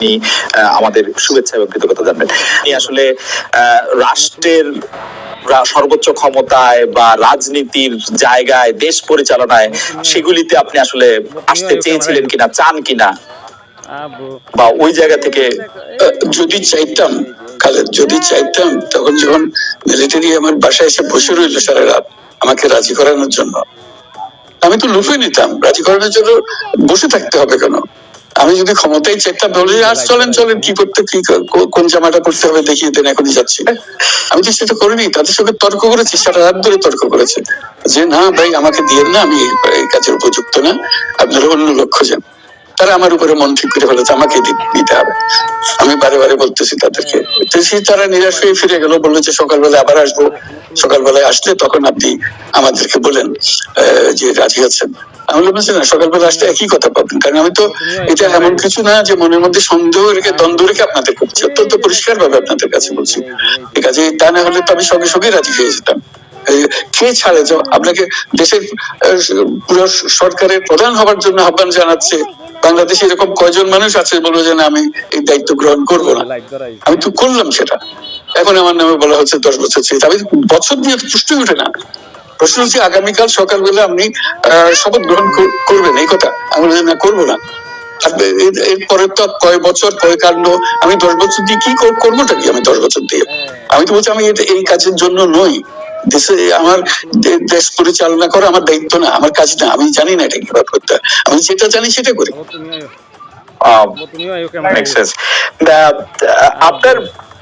আপনি আমাদের শুভেচ্ছা এবং কৃতজ্ঞতা জানবেন। আপনি আসলে রাষ্ট্রের সর্বোচ্চ ক্ষমতায় বা রাজনীতির জায়গায়, দেশ পরিচালনায় সেগুলিতে আপনি আসলে আসতে চেয়েছিলেন কিনা, চান কিনা? বা ওই জায়গা থেকে যদি চাইতাম যদি চাইতাম, তখন যখন মিলিটারি আমার বাসায় এসে বসে রইল সারা রাত, আমাকে রাজি করানোর জন্য, আমি তো লুফে নিতাম। রাজি করানোর জন্য বসে থাকতে হবে কেন? আমি যদি ক্ষমতায় চেকটা বলি আর চলেন চলেন কি করতে কি কোন জামাটা করতে হবে দেখিয়ে দেন এখনই যাচ্ছি। আমি তো সেটা করিনি তাদের সঙ্গে তর্ক করেছি সারা রাত ধরে তর্ক করেছে। যে না ভাই আমাকে দিয়ে না আমি এই কাজের উপযুক্ত না। আপনারা অন্য লক্ষ্য যান। তারা আমার উপরে মন ঠিক করে ফেলেছে আমাকে দিতে হবে। আমি বারে বারে বলতেছি তাদেরকে। তারা নিরাশ হয়ে ফিরে গেল বলল যে সকালবেলা আবার আসব। সকালবেলায় আসলে তখন আপনি আমাদেরকে বলেন যে রাজি আছেন। আমি বলছি না সকালবেলা আসলে একই কথা পাবেন। কারণ আমি তো এটা এমন কিছু না যে মনের মধ্যে সন্দেহ রেখে দ্বন্দ্ব রেখে আপনাদের করছি। অত্যন্ত পরিষ্কার ভাবে আপনাদের কাছে বলছি। ঠিক আছে তা না হলে তো আমি সঙ্গে সঙ্গে রাজি হয়ে যেতাম। কে ছাড়ে? আপনাকে দেশের পুরো সরকারের প্রধান হবার জন্য আহ্বান জানাচ্ছে। বাংলাদেশে এরকম কয়জন মানুষ আছে বলব যে না আমি এই দায়িত্ব গ্রহণ করব না। আমি তো করলাম সেটা। এখন আমার নামে বলা হচ্ছে দশ বছর ছেড়ে। আমি বছর দিয়ে পুষ্টি উঠে না। প্রশ্ন হচ্ছে আগামীকাল সকালবেলা আপনি আহ, শপথ গ্রহণ করবেন এই কথা। আমি না করব না। এরপরে তো কয় বছর কয় কাণ্ড আমি দশ বছর দিয়ে কি কর- করবোটা কি? আমি দশ বছর দিয়ে। আমি তো বলছি আমি এই কাজের জন্য নই। দেশে আমার দেশ পরিচালনা করা আমার দায়িত্ব না আমার কাজ না। আমি জানি না এটা কীভাবে করতে আমি যেটা জানি সেটা করি। আপনার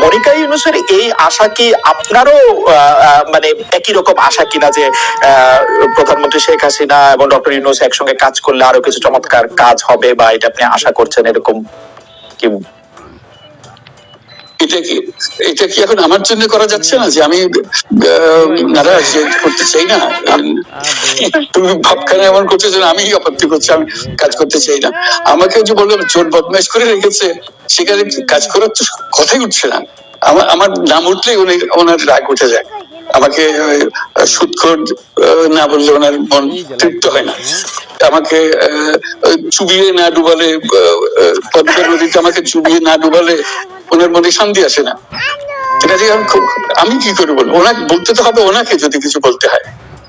মনিকা ইউনুসের এই আশা কি আপনারও মানে একই রকম আশা কিনা যে প্রধানমন্ত্রী শেখ হাসিনা এবং ডক্টর ইউনুস একসঙ্গে কাজ করলে আরও কিছু চমৎকার কাজ হবে বা এটা আপনি আশা করছেন এরকম কি এটা কি এটা কি এখন আমার জন্য করা যাচ্ছে না যে আমি নারাজ করতে চাই না? তুমি ভাবখানে এমন করছ যে আমি আপত্তি করছি আমি কাজ করতে চাই না। আমাকে যে বললাম চোট বদমাইশ করে রেখেছে সেখানে কাজ করার তো কথাই উঠছে না। আমার আমার নাম উঠলেই উনি ওনার রাগ উঠে যায়। আমাকে সুৎখর না বললে ওনার মন তৃপ্ত হয় না। আমাকে চুবিয়ে না ডুবালে পদ্মা নদীতে আমাকে চুবিয়ে না ডুবালে ওনার মনে শান্তি আসে না। আমি কি করে বলব? ওনাকে বলতে তো হবে, ওনাকে যদি কিছু বলতে হয়।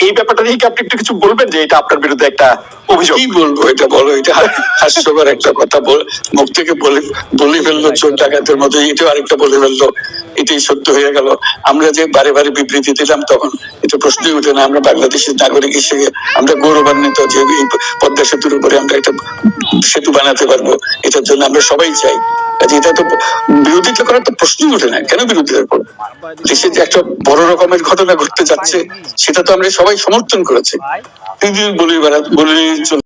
এই ব্যাপারটা নিয়ে কি আপনি একটু কিছু বলবেন যে এটা আপনার বিরুদ্ধে একটা অভিযোগ? কি বলব? এটা বলো এটা হাস্যকর একটা কথা বল মুখ থেকে বলে বলে ফেলল চোর ডাকাতের মতো এটাও আরেকটা বলে ফেলল। এটাই সত্য হয়ে গেল। আমরা যে বারে বারে বিবৃতি দিলাম তখন এটা প্রশ্নই উঠে না, আমরা বাংলাদেশের নাগরিক হিসেবে আমরা গৌরবান্বিত যে এই পদ্মা সেতুর উপরে আমরা একটা সেতু বানাতে পারব, এটার জন্য আমরা সবাই চাই। এটা তো বিরোধিতা করার তো প্রশ্নই ওঠে না, কেন বিরোধিতা করব? দেশে যে একটা বড় রকমের ঘটনা ঘটতে যাচ্ছে, সেটা তো আমরা সবাই সমর্থন করেছি। তিনি বলে বলে